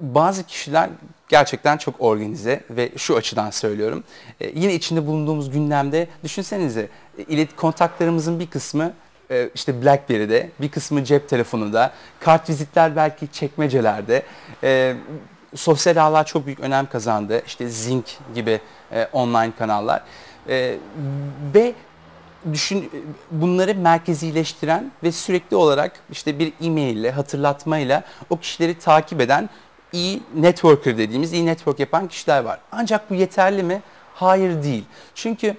bazı kişiler gerçekten çok organize ve şu açıdan söylüyorum. E, yine içinde bulunduğumuz gündemde düşünsenize e, ilet kontaklarımızın bir kısmı e, işte BlackBerry'de, bir kısmı cep telefonunda, kart vizitler belki çekmecelerde. Sosyal ağlar çok büyük önem kazandı. İşte Zing gibi online kanallar. Ve düşün bunları merkezileştiren ve sürekli olarak işte bir e-mail ile hatırlatmayla o kişileri takip eden iyi networker dediğimiz iyi network yapan kişiler var. Ancak bu yeterli mi? Hayır değil. Çünkü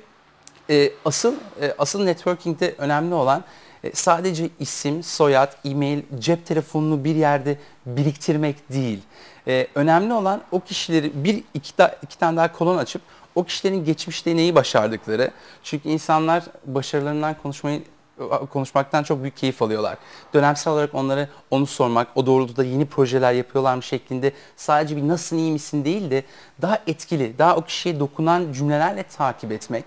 e, asıl e, asıl networking'de önemli olan e, sadece isim, soyad, e-mail, cep telefonunu bir yerde biriktirmek değil. E, önemli olan o kişileri bir iki, da, iki tane daha kolon açıp o kişilerin geçmişte neyi başardıkları. Çünkü insanlar başarılarından konuşmayı konuşmaktan çok büyük keyif alıyorlar. Dönemsel olarak onlara onu sormak, o doğrultuda yeni projeler yapıyorlar mı şeklinde sadece bir nasılsın iyi misin değil de daha etkili, daha o kişiye dokunan cümlelerle takip etmek.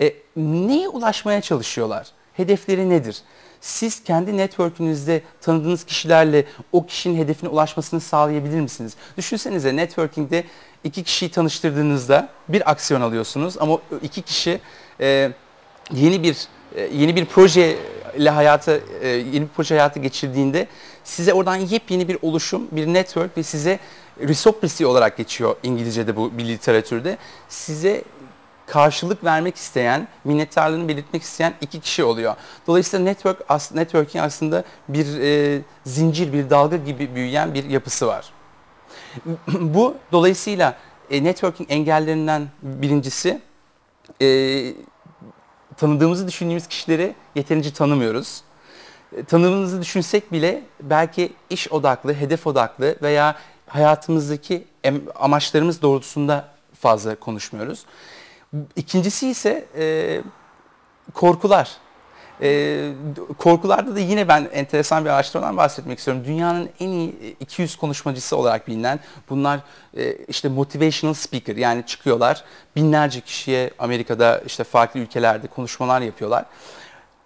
E, neye ulaşmaya çalışıyorlar? Hedefleri nedir? Siz kendi network'ünüzde tanıdığınız kişilerle o kişinin hedefine ulaşmasını sağlayabilir misiniz? Düşünsenize networking'de iki kişiyi tanıştırdığınızda bir aksiyon alıyorsunuz ama iki kişi e, yeni bir yeni bir proje ile hayata e, yeni bir proje hayata geçirdiğinde size oradan yepyeni bir oluşum, bir network ve size reciprocity olarak geçiyor İngilizce'de bu bir literatürde. Size karşılık vermek isteyen, minnettarlığını belirtmek isteyen iki kişi oluyor. Dolayısıyla network networking aslında bir e, zincir, bir dalga gibi büyüyen bir yapısı var. bu dolayısıyla e, networking engellerinden birincisi e, tanıdığımızı düşündüğümüz kişileri yeterince tanımıyoruz. E, tanıdığımızı düşünsek bile belki iş odaklı, hedef odaklı veya hayatımızdaki amaçlarımız doğrultusunda fazla konuşmuyoruz. İkincisi ise e, korkular. E, korkularda da yine ben enteresan bir araştırmadan bahsetmek istiyorum. Dünyanın en iyi 200 konuşmacısı olarak bilinen bunlar e, işte motivational speaker yani çıkıyorlar binlerce kişiye Amerika'da işte farklı ülkelerde konuşmalar yapıyorlar.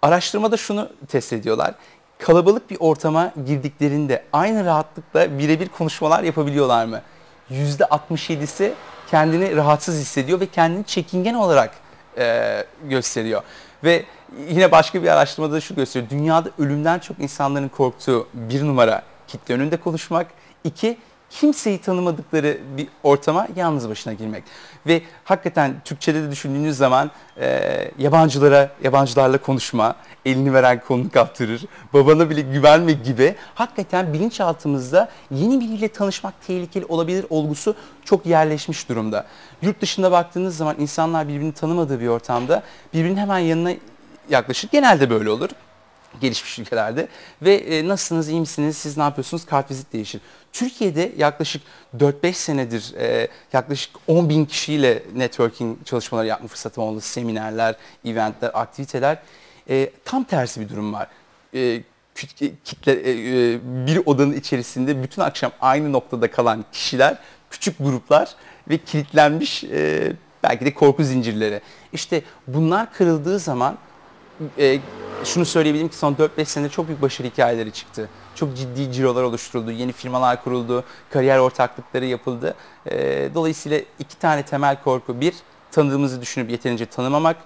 Araştırmada şunu test ediyorlar. Kalabalık bir ortama girdiklerinde aynı rahatlıkla birebir konuşmalar yapabiliyorlar mı? %67'si kendini rahatsız hissediyor ve kendini çekingen olarak e, gösteriyor. Ve yine başka bir araştırmada şu gösteriyor. Dünyada ölümden çok insanların korktuğu bir numara kitle önünde konuşmak. iki kimseyi tanımadıkları bir ortama yalnız başına girmek. Ve hakikaten Türkçe'de de düşündüğünüz zaman e, yabancılara, yabancılarla konuşma, elini veren kolunu kaptırır, babana bile güvenme gibi hakikaten bilinçaltımızda yeni biriyle tanışmak tehlikeli olabilir olgusu çok yerleşmiş durumda. Yurt dışında baktığınız zaman insanlar birbirini tanımadığı bir ortamda birbirinin hemen yanına yaklaşır. Genelde böyle olur gelişmiş ülkelerde ve e, nasılsınız, iyi misiniz, siz ne yapıyorsunuz, kartvizit değişir. Türkiye'de yaklaşık 4-5 senedir e, yaklaşık 10 bin kişiyle networking çalışmaları yapma fırsatım oldu. Seminerler, eventler, aktiviteler. E, tam tersi bir durum var. E, kitle e, e, bir odanın içerisinde bütün akşam aynı noktada kalan kişiler, küçük gruplar ve kilitlenmiş e, belki de korku zincirleri. İşte bunlar kırıldığı zaman e, şunu söyleyebilirim ki son 4-5 senede çok büyük başarı hikayeleri çıktı. Çok ciddi cirolar oluşturuldu, yeni firmalar kuruldu, kariyer ortaklıkları yapıldı. E, dolayısıyla iki tane temel korku. Bir, tanıdığımızı düşünüp yeterince tanımamak.